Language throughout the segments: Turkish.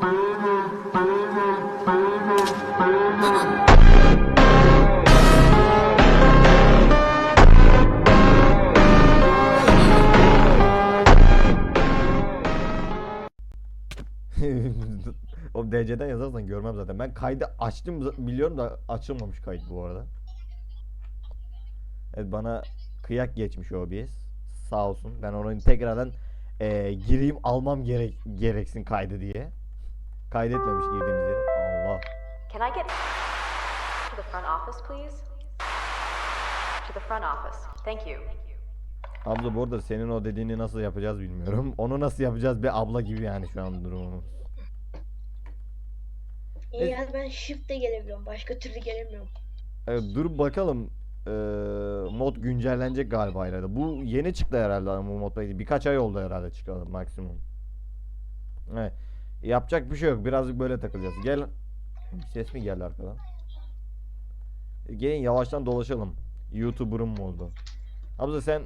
o DC'den yazarsan görmem zaten. Ben kaydı açtım biliyorum da açılmamış kayıt bu arada. Evet bana kıyak geçmiş OBS. Sağ olsun. Ben onu tekrardan eee, gireyim almam gerek gereksin kaydı diye. Kaydetmemiş girdiğimiz yeri. Allah. Can I get to the front office, please? To the front office. Thank you. Abla bu arada senin o dediğini nasıl yapacağız bilmiyorum. Onu nasıl yapacağız bir abla gibi yani şu an durumumuz. İyi yani ben shift'te gelebiliyorum. Başka türlü gelemiyorum. Evet, dur bakalım. Eee, mod güncellenecek galiba herhalde. Bu yeni çıktı herhalde ama bu mod birkaç ay oldu herhalde çıkalı maksimum. Evet. Yapacak bir şey yok. Birazcık böyle takılacağız. Gel. Ses mi geldi arkadan? E, Gelin yavaştan dolaşalım. YouTuber'ım mı oldu? Hamza sen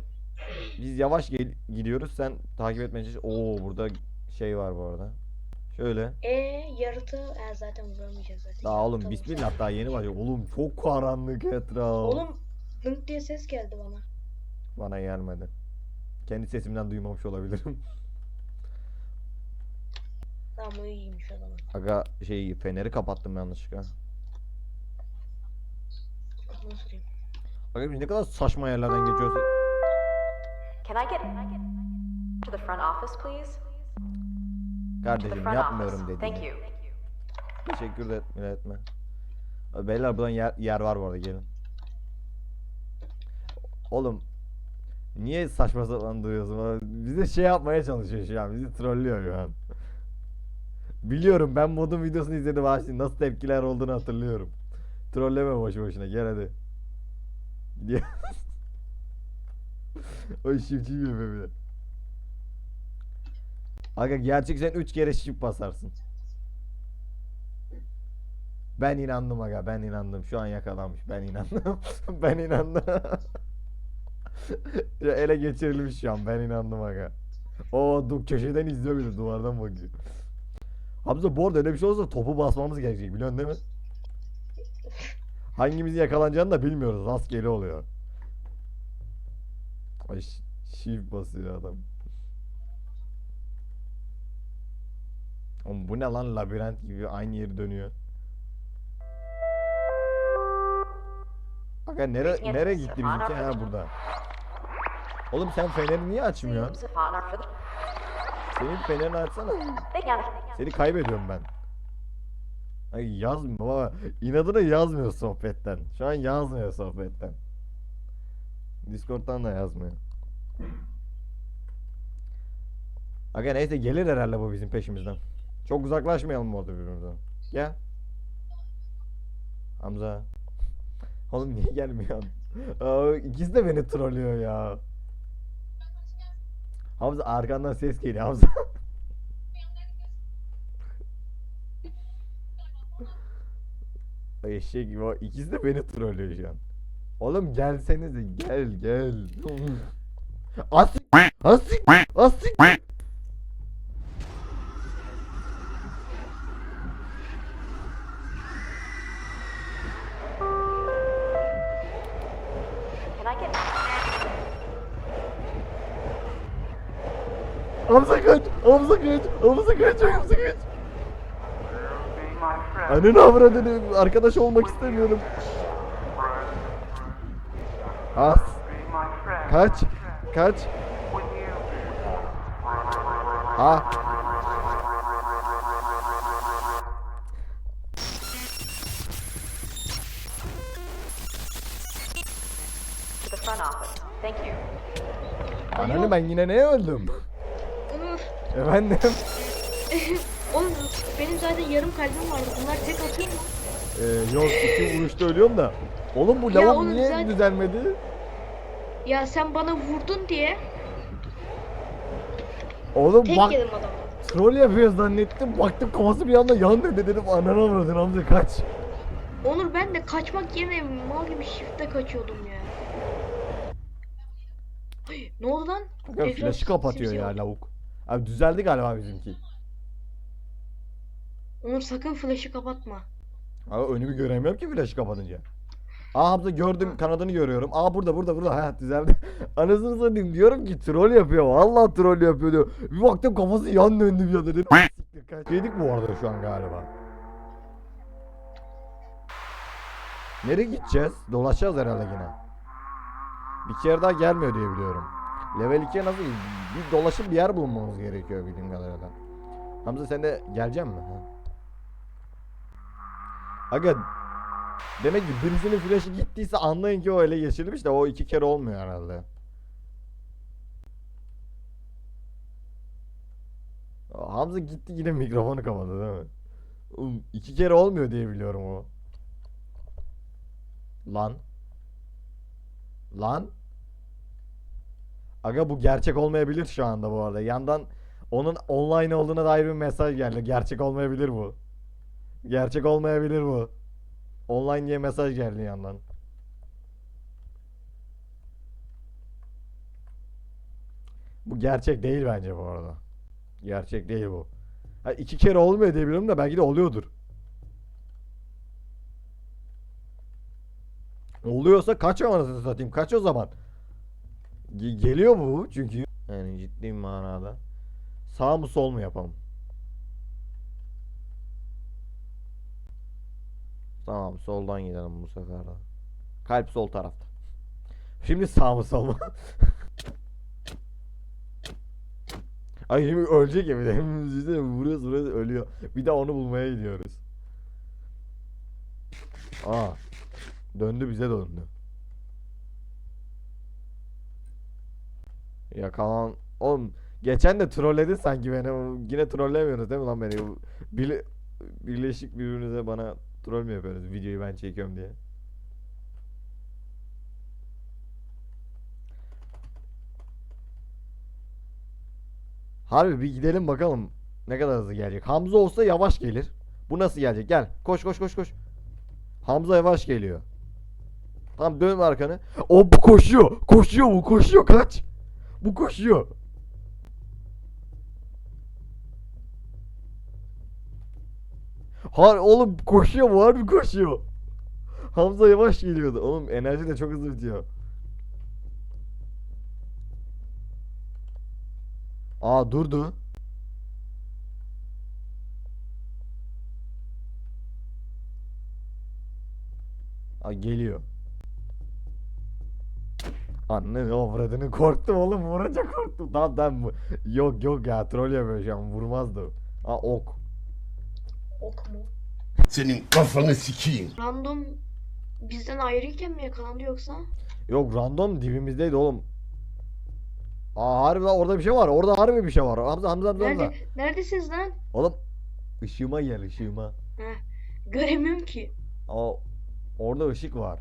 biz yavaş gidiyoruz. Sen takip etmeye çalış. Oo burada şey var bu arada. Şöyle. E yaratı e, zaten vuramayacağız zaten. Daha oğlum bismillah daha yeni başlıyor. Oğlum çok karanlık etraf. Oğlum hınk diye ses geldi bana. Bana gelmedi. Kendi sesimden duymamış olabilirim. Tamam o iyiymiş o zaman. Aga şey feneri kapattım yanlışlıkla. Bunu sorayım. Aga biz ne kadar saçma yerlerden geçiyoruz. Can I get to the front office, please? Kardeşim yapmıyorum dedi. Thank you. Teşekkür de etme, etme. Beyler buradan yer, yer var bu arada gelin. Oğlum niye saçma sapan duruyorsun? Bize şey yapmaya çalışıyor şu an. Bizi trollüyor şu an. Biliyorum ben modun videosunu izledim şimdi nasıl tepkiler olduğunu hatırlıyorum. Trolleme boşu boşuna gel hadi. O şifçi bir de. Aga gerçek sen 3 kere şif basarsın. Ben inandım aga ben inandım. Şu an yakalanmış ben inandım. ben inandım. ele geçirilmiş şu an ben inandım aga. O duk köşeden izliyor bir de duvardan bakıyor. Hamza bu arada öyle bir şey olursa topu basmamız gerekecek biliyorsun değil mi? Hangimizi yakalanacağını da bilmiyoruz. Rastgele oluyor. Ay ş- shift basıyor adam. Oğlum bu ne lan labirent gibi aynı yeri dönüyor. Aga nere nereye gitti bizimki ha burada. Oğlum sen feneri niye açmıyorsun? Senin fenerini açsana. Seni kaybediyorum ben. Ay yazmıyor baba. İnadına yazmıyor sohbetten. Şu an yazmıyor sohbetten. Discord'dan da yazmıyor. Aga neyse gelir herhalde bu bizim peşimizden. Çok uzaklaşmayalım orada birbirimizden. Gel. Hamza. Oğlum niye gelmiyorsun? İkisi de beni trollüyor ya. Hamza arkandan ses geliyor Hamza. Eşek gibi o ikisi de beni trollüyor şu an. Oğlum gelsenize gel gel. Asik asik asik. Hamza kaç Hamza kaç Hamza kaç Hamza kaç. Ananı avradını arkadaş olmak istemiyorum. As. Kaç. Kaç. Ha. Ananı ben yine neye öldüm? Onur. Efendim. Oğlum benim zaten yarım kalbim vardı. Bunlar tek atayım mı? Ee, yok iki vuruşta ölüyorum da. Oğlum bu Ya lavuk oğlum niye zaten- düzelmedi? Ya sen bana vurdun diye Oğlum tek bak yedim adamı. troll yapıyor zannettim. Baktım kafası bir anda yan dedi dedim ananı avradın Hamza kaç. Onur ben de kaçmak yerine mal gibi shift'te kaçıyordum ya. Ay, ne oldu lan? Bakın Ekran flaşı kapatıyor simsiyah ya oldu. lavuk. Abi düzeldi galiba bizimki. Onur sakın flash'ı kapatma. Aa, önümü göremiyorum ki flaşı kapatınca. Aa Hamza gördüm kanadını görüyorum. Aa burada burada burada. Ha düzeldi. Anasını satayım diyorum ki troll yapıyor. Vallahi troll yapıyor diyor. Bir baktım kafası yan döndü bir anda dedim. "Siktir, kaç." Yedik bu arada şu an galiba. Nereye gideceğiz? Dolaşacağız herhalde yine. Bir kere daha gelmiyor diye biliyorum. Level 2'ye nasıl? Bir dolaşıp bir yer bulmamız gerekiyor bildiğim kadarıyla. Hamza sen de gelecek mi? Ha. Aga demek ki birisinin flash'ı gittiyse anlayın ki o ele geçirilmiş de o iki kere olmuyor herhalde. Hamza gitti yine mikrofonu kapadı değil mi? İki kere olmuyor diye biliyorum o. Lan. Lan. Aga bu gerçek olmayabilir şu anda bu arada. Yandan onun online olduğuna dair bir mesaj geldi. Gerçek olmayabilir bu. Gerçek olmayabilir bu. Online diye mesaj geldi yandan. Bu gerçek değil bence bu arada. Gerçek değil bu. Ha, iki kere olmuyor diye biliyorum da belki de oluyordur. Oluyorsa kaç anasını satayım? Kaç o zaman? Ge- geliyor bu çünkü. Yani ciddi manada. Sağ mı sol mu yapalım? Tamam soldan gidelim bu sefer de. Kalp sol tarafta. Şimdi sağ mı sol mu? Ay şimdi ölecek ya bir de. Vuruyoruz vuruyoruz ölüyor. Bir de onu bulmaya gidiyoruz. Aa. Döndü bize döndü. Yakalan. Oğlum geçen de trolledin sanki beni. Yine trollemiyorsunuz değil mi lan beni? Bile... Birleşik birbirinize bana troll mü yapıyorsunuz? Videoyu ben çekiyorum diye. Harbi bir gidelim bakalım ne kadar hızlı gelecek. Hamza olsa yavaş gelir. Bu nasıl gelecek? Gel. Koş koş koş koş. Hamza yavaş geliyor. Tamam dön arkanı. O bu koşuyor. Koşuyor bu koşuyor kaç. Bu koşuyor. Har oğlum koşuyor bu harbi koşuyor. Hamza yavaş geliyordu. Oğlum enerji de çok hızlı bitiyor. Aa durdu. Aa geliyor. Anne avradını korktum oğlum vurunca korktum. Tamam tamam yok yok ya troll yapıyor şu an vurmazdı. Aa ok. Ok mu? Senin kafanı sikeyim. Random bizden ayrıyken mi yakalandı yoksa? Yok random dibimizdeydi oğlum. Aa harbi lan orada bir şey var. Orada harbi bir şey var. Hamza Hamza Hamza Hamza. Nerede? Neredesiniz lan? Oğlum ışığıma gel ışığıma. Göremiyorum ki. Aa orada ışık var.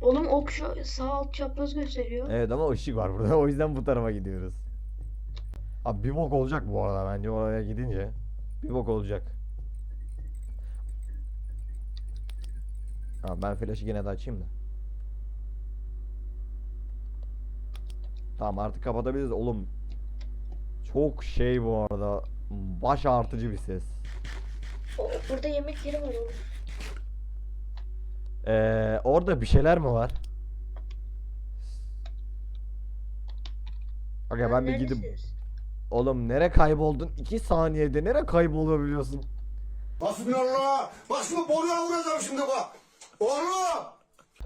Oğlum ok şu sağ alt çapraz gösteriyor. Evet ama ışık var burada. O yüzden bu tarafa gidiyoruz. Abi bir bok olacak bu arada bence oraya gidince. Bir bok olacak. Tamam ben flaşı yine de açayım da. Tamam artık kapatabiliriz. Oğlum çok şey bu arada. Baş artıcı bir ses. O, burada yemek yeri var oğlum. Ee, orada bir şeyler mi var? Aga ben bir gidip? Oğlum nere kayboldun? 2 saniyede nere kaybolabiliyorsun? Hasbinallah. Bak şimdi boruya vuracağım şimdi bak. Oğlum.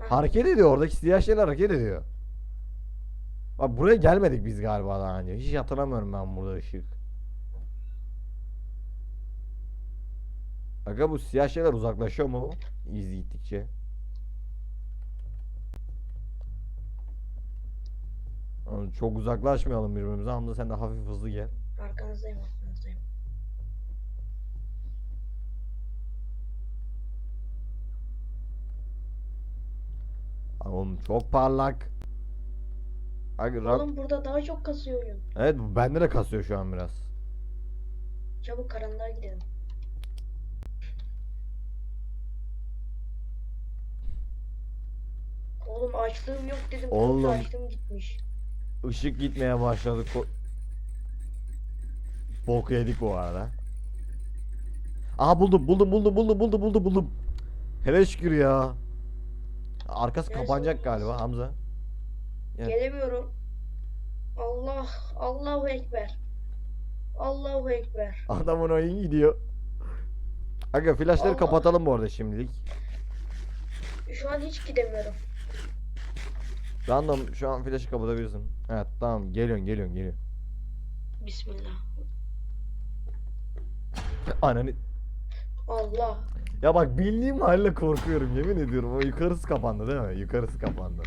Hareket ediyor oradaki siyah şeyler hareket ediyor. Bak buraya gelmedik biz galiba daha önce. Hiç hatırlamıyorum ben burada ışık. Aga bu siyah şeyler uzaklaşıyor mu? İz gittikçe. Çok uzaklaşmayalım birbirimize. Hamza sen de hafif hızlı gel. Arkanızdayım arkanızdayım. Oğlum çok parlak. Ra- Oğlum burada daha çok kasıyor oyun. Evet bende de kasıyor şu an biraz. Çabuk karanlığa gidelim. Oğlum açlığım yok dedim. Oğlum. Açlığım gitmiş. Işık gitmeye başladı. Ko- Bok yedik bu arada. Aha buldum buldum buldum buldum buldum buldum buldum. Hele şükür ya. Arkası kapanacak galiba Hamza. Evet. Gelemiyorum. Allah, Allahu Ekber. Allahu Ekber. Adamın oyun gidiyor. Aga flaşları Allah. kapatalım bu arada şimdilik. Şu an hiç gidemiyorum. Random şu an flaşı kapatabilirsin. Evet tamam geliyorsun geliyorsun geliyorsun. Bismillah. Ananı. Allah. Ya bak bildiğim halde korkuyorum yemin ediyorum. O yukarısı kapandı değil mi? Yukarısı kapandı.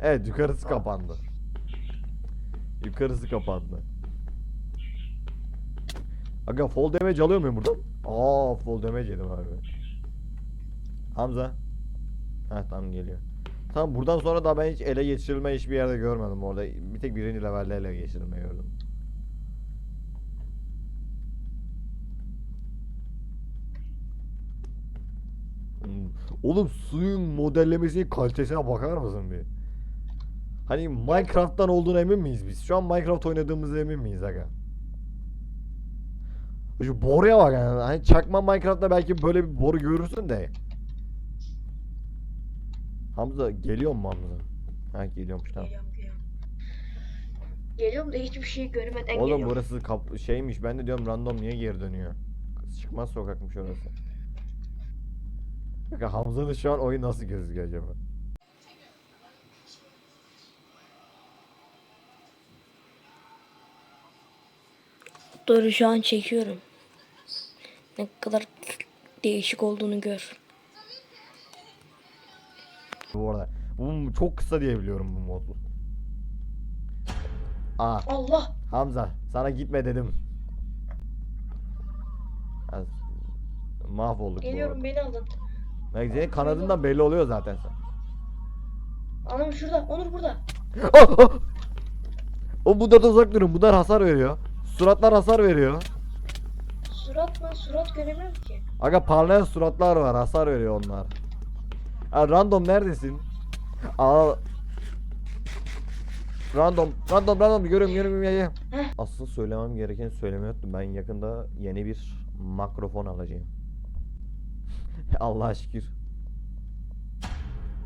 Evet yukarısı kapandı. Yukarısı kapandı. Aga fall damage alıyor muyum buradan? Aa fall damage yedim abi. Hamza. Ha tamam geliyor. Tamam buradan sonra da ben hiç ele geçirilme hiçbir yerde görmedim orada. Bir tek birinci levelde ele geçirilme gördüm. Hmm. Oğlum suyun modellemesi kalitesine bakar mısın bir? Hani Minecraft'tan olduğuna emin miyiz biz? Şu an Minecraft oynadığımıza emin miyiz aga? Şu boruya bak yani. Hani çakma Minecraft'ta belki böyle bir boru görürsün de. Hamza geliyor mu Hamza? Ha geliyormuş tamam. Geliyorum, geliyorum. Geliyorum da hiçbir şey görmeden Oğlum geliyorum. burası kap- şeymiş ben de diyorum random niye geri dönüyor? Çıkmaz sokakmış orası. Bakın Hamza'nın şu an oyun nasıl gözüküyor acaba? Doğru şu an çekiyorum. Ne kadar değişik olduğunu gör. Bu arada. Bu çok kısa diye biliyorum bu modu. Aa Allah. Hamza sana gitme dedim. Mahvolduk bu Geliyorum arada. beni alın. Bak senin kanadından belli oluyor zaten sen. Anam şurada. Onur burada. Ah, ah! O bunlardan uzak durun. Bunlar hasar veriyor. Suratlar hasar veriyor. Surat mı? Surat göremiyorum ki. Aga parlayan suratlar var. Hasar veriyor onlar. Random neredesin? Aa. Random, random, random. Görüyorum, görüyorum. Ya, ya. Heh. Asıl söylemem gereken söylemeyi unuttum. Ben yakında yeni bir mikrofon alacağım. Allah'a şükür.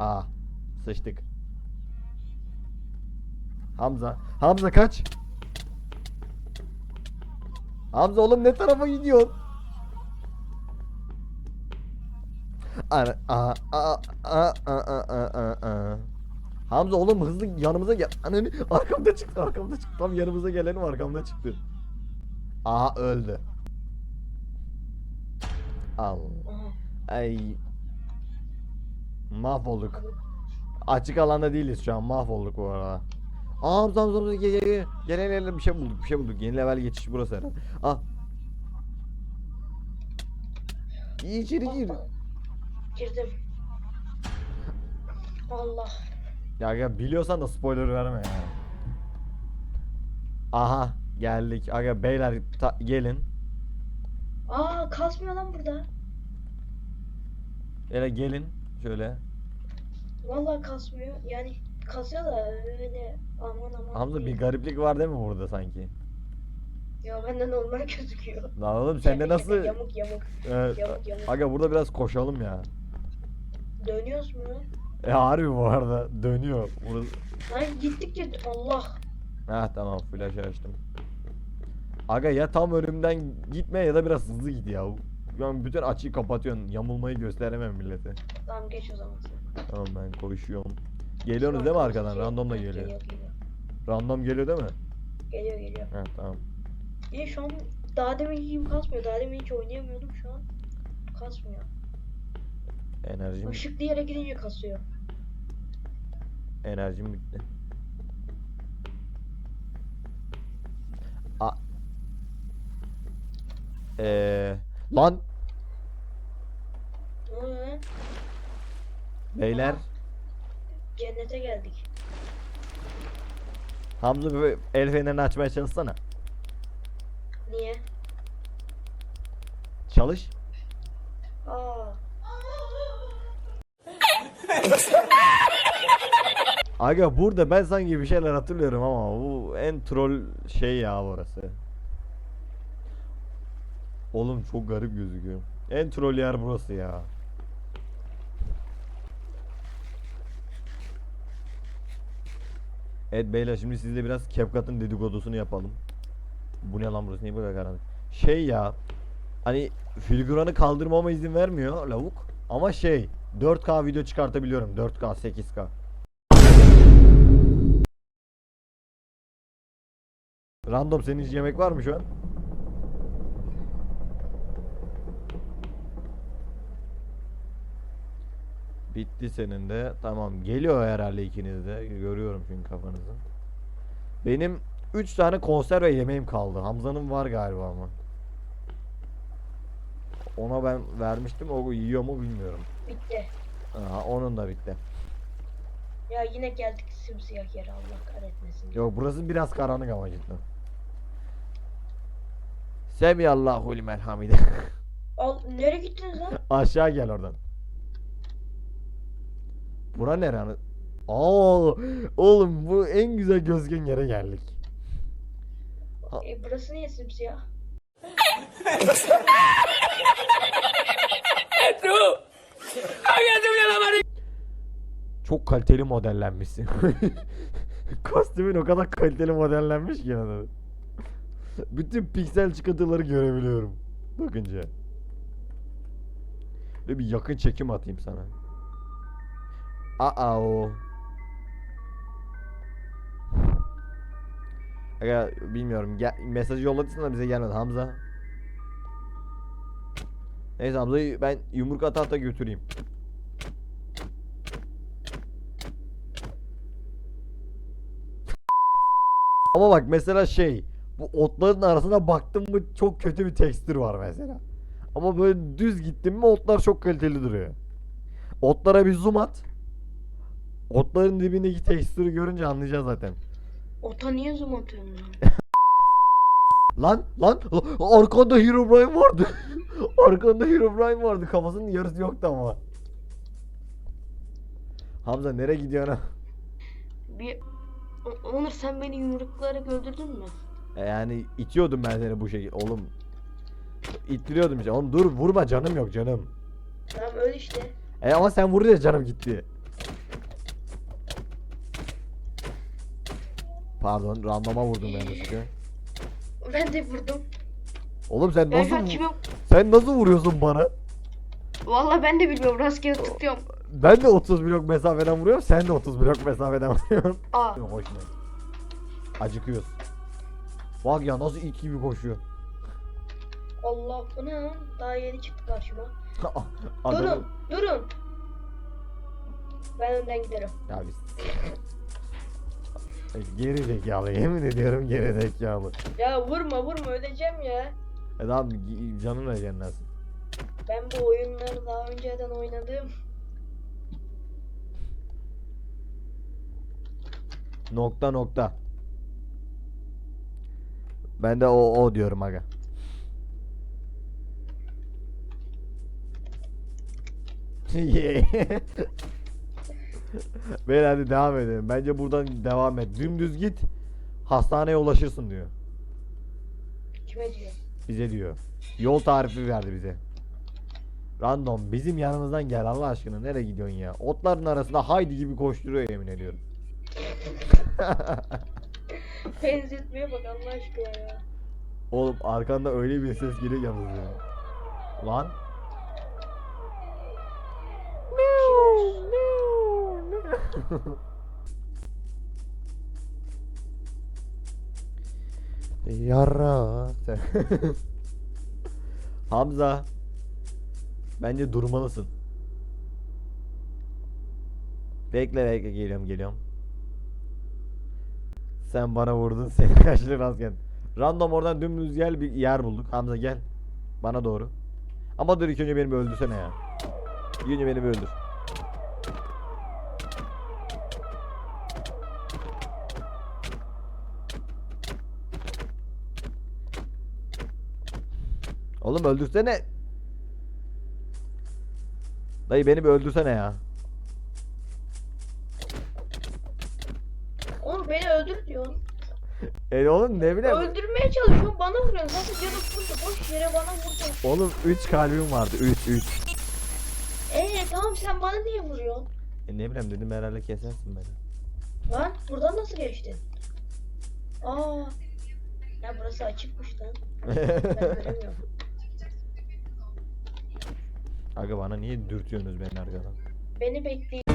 Aa, sıçtık. Hamza, Hamza kaç. Hamza oğlum ne tarafa gidiyorsun? Ana, a, a, a, a, a, a, a. Hamza oğlum hızlı yanımıza gel. Ananı arkamda çıktı arkamda çıktı. Tam yanımıza gelenim arkamda çıktı. Aha öldü. Al. Ay. Mahvolduk. Açık alanda değiliz şu an. Mahvolduk bu arada. Aa Hamza Hamza Hamza gel gel gel. Gel gel bir şey bulduk bir şey bulduk. Yeni level geçiş burası herhalde. Ah. İçeri gir. Girdim. Allah. Ya, ya biliyorsan da spoiler verme ya. Aha geldik. Aga beyler gelin. Aa kasmıyor lan burada. Hele gelin şöyle. Vallahi kasmıyor. Yani kasıyor da öyle aman aman. Hamza değil. bir gariplik var değil mi burada sanki? Ya bende normal gözüküyor. Lan oğlum sende nasıl? Yamuk yamuk. Evet. Yamuk yamuk. Aga burada biraz koşalım ya. Dönüyoruz mu? E harbi bu arada dönüyor. Burası... Lan gittikçe Allah. Ha tamam flash açtım. Aga ya tam önümden gitme ya da biraz hızlı git ya. Yani bütün açıyı kapatıyorsun. Yamulmayı gösteremem millete. Tamam geç o zaman sen. Tamam ben koşuyorum. Geliyorsunuz değil mi arkadan? Random da geliyor. Geliyor geliyor. Random geliyor değil mi? Geliyor geliyor. Ha tamam. İyi şu an daha demin gibi kasmıyor. Daha demin hiç oynayamıyordum şu an. Kasmıyor. Enerjim Işıklı yere gidince kasıyor. enerjim bitti. A Eee lan Ne oluyor lan? beyler Cennete geldik. Hamza bir el fenerini açmaya çalışsana. Niye? Çalış. Aa. Aga burada ben sanki bir şeyler hatırlıyorum ama bu en troll şey ya burası. Oğlum çok garip gözüküyor. En troll yer burası ya. Evet beyler şimdi sizle biraz CapCut'ın dedikodusunu yapalım. Bu ne lan burası niye böyle karanlık? Şey ya hani figüranı kaldırmama izin vermiyor lavuk. Ama şey 4K video çıkartabiliyorum 4K 8K. Random senin hiç yemek var mı şu an? Bitti senin de. Tamam. Geliyor herhalde ikiniz de. Görüyorum çünkü kafanızı. Benim 3 tane konserve yemeğim kaldı. Hamza'nın var galiba ama. Ona ben vermiştim. O yiyor mu bilmiyorum. Bitti. Aha, onun da bitti. Ya yine geldik simsiyah yere Allah kahretmesin. Yok burası biraz karanlık ama cidden. Semiyallahu limen hamide. Al nereye gittiniz lan? Aşağı gel oradan. Bura nere? hani? Aa, oğlum bu en güzel gözgen yere geldik. E, burası niye simsiyah? Çok kaliteli modellenmişsin. Kostümün o kadar kaliteli modellenmiş ki yani. Bütün piksel çıkıntıları görebiliyorum. Bakınca. Ve bir yakın çekim atayım sana. Aa o. Aga bilmiyorum. Gel, mesajı yolladıysan da bize gelmedi Hamza. Neyse Hamza'yı ben yumruk ata ata götüreyim. Ama bak mesela şey bu otların arasına baktım mı çok kötü bir tekstür var mesela. Ama böyle düz gittim mi otlar çok kaliteli duruyor. Otlara bir zoom at. Otların dibindeki tekstürü görünce anlayacağız zaten. Ota niye zoom atıyorsun lan? Lan lan arkanda Herobrine vardı. arkanda Herobrine vardı. Kafasının yarısı yoktu ama. Hamza nereye gidiyorsun? Bir... O- Onur sen beni yumruklayarak öldürdün mü? E Yani itiyordum ben seni bu şekilde. Oğlum ittiriyordum işte. Oğlum dur vurma canım yok canım. Tamam öl işte. E ama sen vurunca ya canım gitti. Pardon randoma vurdum yanlışlıkla. Ben de vurdum. Oğlum sen Ben nasıl şu an kime... sen nasıl vuruyorsun bana? Valla ben de bilmiyorum rastgele tutuyorum. Ben de 30 blok mesafeden vuruyorum. Sen de 30 blok mesafeden vuruyorsun. Aa Hoşuna. Acıkıyoruz. Bak ya nasıl it gibi koşuyor. Allah bu ne lan? Daha yeni çıktı karşıma. Adamı... Durun durun. Ben önden giderim. Ya biz... Geri zekalı yemin ediyorum geri zekalı. Ya vurma vurma öleceğim ya. E gi- canın öleceksin nasıl? Ben bu oyunları daha önceden oynadım. Nokta nokta. Ben de o o diyorum aga. Ben hadi devam edelim. Bence buradan devam et. Dümdüz git. Hastaneye ulaşırsın diyor. Kime diyor? Bize diyor. Yol tarifi verdi bize. Random bizim yanımızdan gel Allah aşkına nereye gidiyorsun ya? Otların arasında haydi gibi koşturuyor yemin ediyorum. Benzetmeye bak Allah aşkına ya. Oğlum arkanda öyle bir ses geliyor yalnız ya. Lan. Yara. Hamza. Bence durmalısın. Bekle bekle geliyorum geliyorum. Sen bana vurdun seni kaçlı rastgele. Random oradan dümdüz gel bir yer bulduk. Hamza gel. Bana doğru. Ama dur ilk önce beni bir öldürsene ya. İlk önce beni bir öldür. Oğlum öldürsene. Dayı beni bir öldürsene ya. Oğlum beni öldür diyorsun. E oğlum ne bileyim. Öldürmeye çalışıyorum bana vuruyorsun. Zaten canım full boş yere bana vurdun. Oğlum 3 kalbim vardı. 3 3. Eee tamam sen bana niye vuruyorsun? E ne bileyim dedim herhalde kesersin beni. Lan buradan nasıl geçtin? Aa. Ya burası açıkmış lan. Ben göremiyorum. Aga bana niye dürtüyorsunuz beni arkadan? Beni bekleyin.